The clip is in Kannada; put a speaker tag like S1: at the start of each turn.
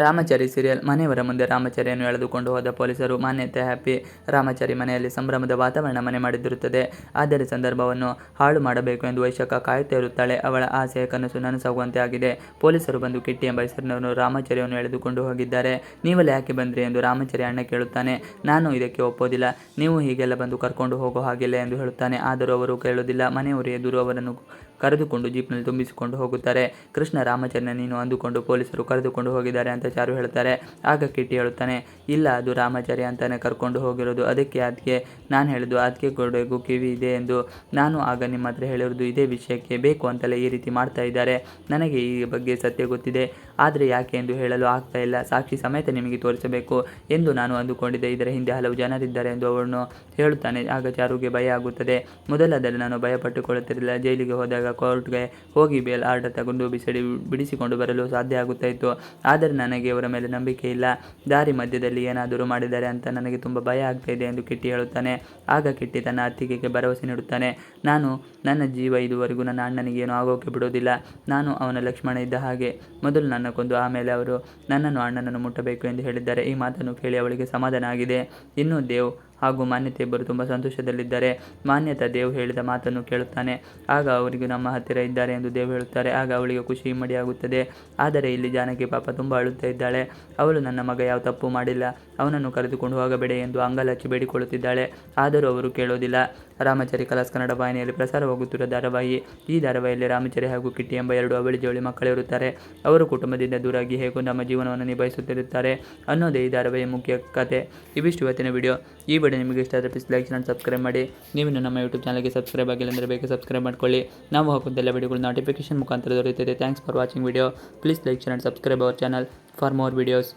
S1: ರಾಮಚಾರಿ ಸೀರಿಯಲ್ ಮನೆಯವರ ಮುಂದೆ ರಾಮಚಾರಿಯನ್ನು ಎಳೆದುಕೊಂಡು ಹೋದ ಪೊಲೀಸರು ಮಾನ್ಯತೆ ಹ್ಯಾಪಿ ರಾಮಚಾರಿ ಮನೆಯಲ್ಲಿ ಸಂಭ್ರಮದ ವಾತಾವರಣ ಮನೆ ಮಾಡಿದಿರುತ್ತದೆ. ಆದರೆ ಸಂದರ್ಭವನ್ನು ಹಾಳು ಮಾಡಬೇಕು ಎಂದು ವೈಶಾಖ ಕಾಯುತ್ತಾ ಇರುತ್ತಾಳೆ. ಅವಳ ಆಸೆಯ ಕನಸು ನನಸಾಗುವಂತೆ ಆಗಿದೆ. ಪೊಲೀಸರು ಬಂದು ಕಿಟ್ಟಿ ಎಂಬ ಹೆಸರಿನವರು ರಾಮಚಾರಿಯನ್ನು ಎಳೆದುಕೊಂಡು ಹೋಗಿದ್ದಾರೆ. ನೀವೆಲ್ಲ ಯಾಕೆ ಬಂದ್ರಿ ಎಂದು ರಾಮಚಾರಿ ಅಣ್ಣ ಕೇಳುತ್ತಾನೆ. ನಾನು ಇದಕ್ಕೆ ಒಪ್ಪೋದಿಲ್ಲ. ನೀವು ಹೀಗೆಲ್ಲ ಬಂದು ಕರ್ಕೊಂಡು ಹೋಗೋ ಹಾಗಿಲ್ಲ ಎಂದು ಹೇಳುತ್ತಾನೆ. ಆದರೂ ಅವರು ಕೇಳುವುದಿಲ್ಲ. ಮನೆಯವರು ಎದುರು ಅವರನ್ನು ಕರೆದುಕೊಂಡು ಜೀಪ್ನಲ್ಲಿ ತುಂಬಿಸಿಕೊಂಡು ಹೋಗುತ್ತಾರೆ. ಕೃಷ್ಣ ರಾಮಚರಣ ನೀನು ಅಂದುಕೊಂಡು ಪೊಲೀಸರು ಕರೆದುಕೊಂಡು ಹೋಗಿದ್ದಾರೆ ಅಂತ ಚಾರು ಹೇಳ್ತಾರೆ. ಆಗ ಕಿಟ್ಟಿ ಹೇಳುತ್ತಾನೆ, ಇಲ್ಲ, ಅದು ರಾಮಾಚಾರಿ ಅಂತಾನೆ ಕರ್ಕೊಂಡು ಹೋಗಿರೋದು. ಅದಕ್ಕೆ ಅದಕ್ಕೆ ನಾನು ಹೇಳಿದ್ದು ಅದಕ್ಕೆ ಕೊಡಬೇಕು ಕಿವಿ ಇದೆ ಎಂದು ನಾನು ಆಗ ನಿಮ್ಮ ಹತ್ರ ಹೇಳಿರೋದು ಇದೇ ವಿಷಯಕ್ಕೆ ಬೇಕು ಅಂತಲೇ ಈ ರೀತಿ ಮಾಡ್ತಾ ಇದ್ದಾರೆ. ನನಗೆ ಈ ಬಗ್ಗೆ ಸತ್ಯ ಗೊತ್ತಿದೆ. ಆದರೆ ಯಾಕೆ ಎಂದು ಹೇಳಲು ಆಗ್ತಾ ಇಲ್ಲ. ಸಾಕ್ಷಿ ಸಮೇತ ನಿಮಗೆ ತೋರಿಸಬೇಕು ಎಂದು ನಾನು ಅಂದುಕೊಂಡಿದ್ದೆ. ಇದರ ಹಿಂದೆ ಹಲವು ಜನರಿದ್ದಾರೆ ಎಂದು ಅವನು ಹೇಳುತ್ತಾನೆ. ಆಗ ಚಾರುಗೆ ಭಯ ಆಗುತ್ತದೆ. ಮೊದಲಾದರೆ ನಾನು ಭಯಪಟ್ಟುಕೊಳ್ಳುತ್ತಿರಲಿಲ್ಲ. ಜೈಲಿಗೆ ಹೋದಾಗ ಕೋರ್ಟ್ಗೆ ಹೋಗಿ ಬೇಲ್ ಆರ್ಡರ್ ತಗೊಂಡು ಬಿಸಿಡಿ ಬಿಡಿಸಿಕೊಂಡು ಬರಲು ಸಾಧ್ಯ ಆಗುತ್ತಾ ಇತ್ತು. ಆದರೆ ನನಗೆ ಅವರ ಮೇಲೆ ನಂಬಿಕೆ ಇಲ್ಲ. ದಾರಿ ಮಧ್ಯದಲ್ಲಿ ಏನಾದರೂ ಮಾಡಿದ್ದಾರೆ ಅಂತ ನನಗೆ ತುಂಬ ಭಯ ಆಗ್ತಾ ಇದೆ ಎಂದು ಕಿಟ್ಟಿ ಹೇಳುತ್ತಾನೆ. ಆಗ ಕಿಟ್ಟಿ ತನ್ನ ಅತ್ತಿಗೆಗೆ ಭರವಸೆ ನೀಡುತ್ತಾನೆ. ನಾನು ನನ್ನ ಜೀವ ಇದುವರೆಗೂ ನನ್ನ ಅಣ್ಣನಿಗೆ ಏನೂ ಆಗೋಕೆ ಬಿಡೋದಿಲ್ಲ ನಾನು ಅವನ ಲಕ್ಷ್ಮಣ ಇದ್ದ ಹಾಗೆ. ಮೊದಲು ನನ್ನ ಕೊಂದು ಆಮೇಲೆ ಅವರು ನನ್ನನ್ನು ಅಣ್ಣನನ್ನು ಮುಟ್ಟಬೇಕು ಎಂದು ಹೇಳಿದ್ದಾರೆ. ಈ ಮಾತನ್ನು ಕೇಳಿ ಅವಳಿಗೆ ಸಮಾಧಾನ ಆಗಿದೆ. ಇನ್ನು ದೇವ್ ಹಾಗೂ ಮಾನ್ಯತೆ ಇಬ್ಬರು ತುಂಬ ಸಂತೋಷದಲ್ಲಿದ್ದಾರೆ. ಮಾನ್ಯತಾ ದೇವ್ ಹೇಳಿದ ಮಾತನ್ನು ಕೇಳುತ್ತಾನೆ. ಆಗ ಅವರಿಗೂ ನಮ್ಮ ಹತ್ತಿರ ಇದ್ದಾರೆ ಎಂದು ದೇವ್ ಹೇಳುತ್ತಾರೆ. ಆಗ ಅವಳಿಗೆ ಖುಷಿ ಮಡಿಯಾಗುತ್ತದೆ ಆದರೆ ಇಲ್ಲಿ ಜಾನಕಿ ಪಾಪ ತುಂಬ ಅಳುತ್ತಾ ಇದ್ದಾಳೆ. ಅವಳು ನನ್ನ ಮಗ, ಯಾವ ತಪ್ಪು ಮಾಡಿಲ್ಲ. ಅವನನ್ನು ಕರೆದುಕೊಂಡು ಹೋಗಬೇಡ ಎಂದು ಅಂಗಲಚ್ಚಿ ಬೇಡಿಕೊಳ್ಳುತ್ತಿದ್ದಾಳೆ. ಆದರೂ ಅವರು ಕೇಳೋದಿಲ್ಲ. ರಾಮಚಾರಿ ಕಲಾಸ್ ಕನ್ನಡ ವಾಹಿನಿಯಲ್ಲಿ ಪ್ರಸಾರವಾಗುತ್ತಿರುವ ಧಾರಾವಾಹಿ ಈ ಧಾರಾವಾಹಿಯಲ್ಲಿ ರಾಮಚಾರಿ ಹಾಗೂ ಕಿಟ್ಟಿ ಎಂಬ ಎರಡು ಅವಳಿ ಜವಳಿ ಮಕ್ಕಳಿರುತ್ತಾರೆ ಅವರು ಕುಟುಂಬದಿಂದ ದೂರಾಗಿ ಹೇಗೂ ನಮ್ಮ ಜೀವನವನ್ನು ನಿಭಾಯಿಸುತ್ತಿರುತ್ತಾರೆ ಅನ್ನೋದೇ ಈ ಧಾರಾವಾಹಿಯ ಮುಖ್ಯ ಕತೆ. ಇವಿಷ್ಟು ಇವತ್ತಿನ ವಿಡಿಯೋ. ಈ ವಿಡಿಯೋ ನಿಮಗೆ ಇಷ್ಟ ಆದರೆ ಪ್ಲೀಸ್ ಲೈಕ್ ಚಾನಲ್ ಸಬ್ಸ್ಕ್ರೈಬ್ ಮಾಡಿ. ನೀವು ನಮ್ಮ ಯೂಟ್ಯೂಬ್ ಚಾನಲ್ಗೆ ಸಬ್ಸ್ಕ್ರೈಬ್ ಆಗಿಲ್ಲ ಅಂದರೆ ಬೇಗ ಸಬ್ಸ್ಕ್ರೈಬ್ ಮಾಡ್ಕೊಳ್ಳಿ. ನಾವು ಹಾಕುವಂತೆಲ್ಲ ವಿಡಿಯೋಗಳು ನೋಟಿಫಿಕೇಶನ್ ಮುಖಾಂತರ ದೊರೆಯುತ್ತದೆ. Thanks for watching video please like channel subscribe our channel for more videos